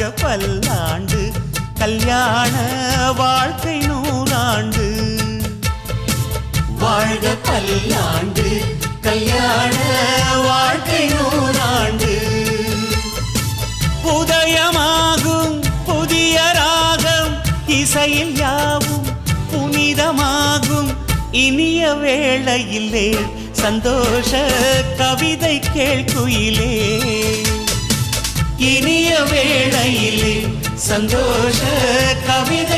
வாழ்க பல்லாண்டு கல்யாண வாழ்க்கை நூறாண்டு வாழ்க பல்லாண்டு கல்யாண வாழ்க்கை நூறாண்டு உதயமாகும் புதிய ராகம் இசையில் யாவும் புனிதமாகும். இனிய வேளையிலே சந்தோஷ கவிதை கேள்குயிலே இனிய வேளையிலே சந்தோஷ கவிதை கேள்குயிலே